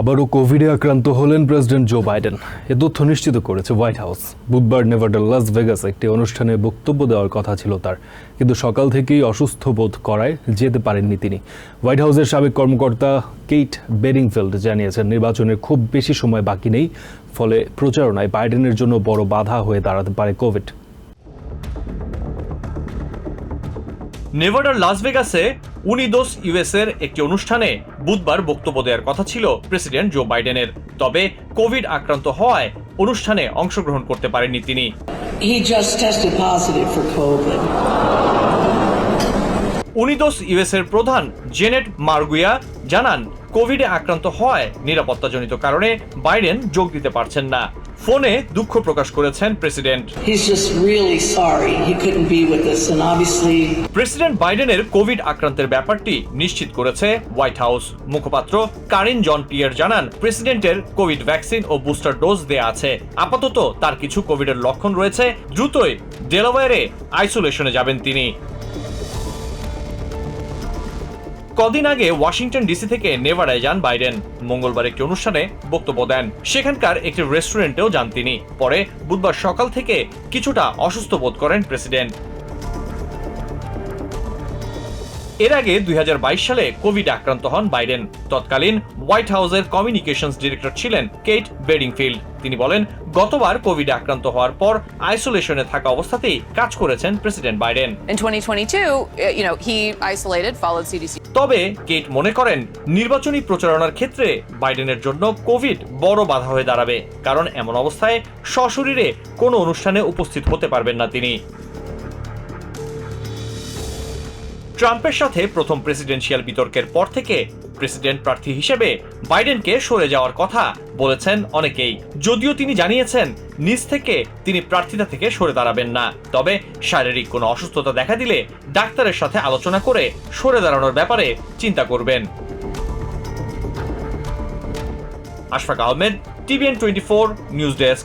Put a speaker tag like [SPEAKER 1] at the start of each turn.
[SPEAKER 1] আবারও কোভিডে আক্রান্ত হলেন প্রেসিডেন্ট জো বাইডেন এ তথ্য নিশ্চিত করেছে হোয়াইট হাউস বুধবার নেভাডার লাস ভেগাস একটি অনুষ্ঠানে বক্তব্য দেওয়ার কথা ছিল তার। কিন্তু সকাল থেকেই অসুস্থ বোধ করায় যেতে পারেননি তিনি। হোয়াইট হাউসের সাবেক কর্মকর্তা কেইট বেরিংফিল্ড জানিয়েছেন নির্বাচনের খুব বেশি সময় বাকি নেই, ফলে প্রচারণায় বাইডেনের জন্য বড় বাধা হয়ে দাঁড়াতে পারে কোভিড
[SPEAKER 2] নেভাডার লাস ভেগাসে উনিদোস ইউএসের একটি অনুষ্ঠানে বুধবার বক্তব্য দেওয়ার কথা ছিল প্রেসিডেন্ট জো বাইডেনের তবে কোভিড আক্রান্ত হওয়ায় অনুষ্ঠানে অংশগ্রহণ করতে পারেননি তিনি
[SPEAKER 3] He just tested positive for COVID.
[SPEAKER 2] Unidos US এর প্রধান জেনেট মার্গুয়া জানান কোভিডে আক্রান্ত হওয়ায় নিরাপত্তাজনিত কারণে বাইডেন যোগ দিতে পারছেন না। ফোনে দুঃখ প্রকাশ করেছেন প্রেসিডেন্ট। প্রেসিডেন্ট বাইডেনের কোভিড আক্রান্তের ব্যাপারটি নিশ্চিত করেছে হোয়াইট হাউস। মুখপাত্র কারিন জন পিয়ার জানান প্রেসিডেন্টের কোভিড ভ্যাকসিন ও বুস্টার ডোজ দেয়া আছে। আপাতত তার কিছু কোভিডের লক্ষণ রয়েছে দ্রুতই ডেলাওয়ারে আইসোলেশনে যাবেন তিনি। কদিন আগে ওয়াশিংটন ডিসি থেকে নেভাডায় যান বাইডেন। মঙ্গলবার একটি অনুষ্ঠানে বক্তব্য দেন। সেখানকার একটি রেস্টুরেন্টেও যান তিনি। পরে বুধবার সকাল থেকে কিছুটা অসুস্থ বোধ করেন প্রেসিডেন্ট। এর আগে দুই হাজার বাইশ সালে কোভিড আক্রান্ত হন বাইডেন। তৎকালীন হোয়াইট হাউসের কমিউনিকেশনস ডিরেক্টর ছিলেন কেট বেডিংফিল্ড। তিনি বলেন গতবার কোভিড আক্রান্ত হওয়ার পর আইসোলেশনে থাকা অবস্থাতেই কাজ করেছেন প্রেসিডেন্ট বাইডেন।
[SPEAKER 4] In 2022, uh,
[SPEAKER 2] তবে কেট মনে করেন নির্বাচনী প্রচারণার ক্ষেত্রে বাইডেনের জন্য কোভিড বড় বাধা হয়ে দাঁড়াবে কারণ এমন অবস্থায় সশরীরে কোনো অনুষ্ঠানে উপস্থিত হতে পারবেন না তিনি। ট্রাম্পের সাথে প্রথম প্রেসিডেন্সিয়াল বিতর্কের পর থেকে প্রেসিডেন্ট প্রার্থী হিসেবে বাইডেনকে সরে যাওয়ার কথা বলেছেন অনেকেই। যদিও তিনি জানিয়েছেন, নিজ থেকে তিনি প্রার্থিতা থেকে সরে দাঁড়াবেন না। তবে শারীরিক কোনো অসুস্থতা দেখা দিলে ডাক্তারের সাথে আলোচনা করে সরে দাঁড়ানোর ব্যাপারে চিন্তা করবেন। Ashfaq Ahmed, TVN twenty four news desk.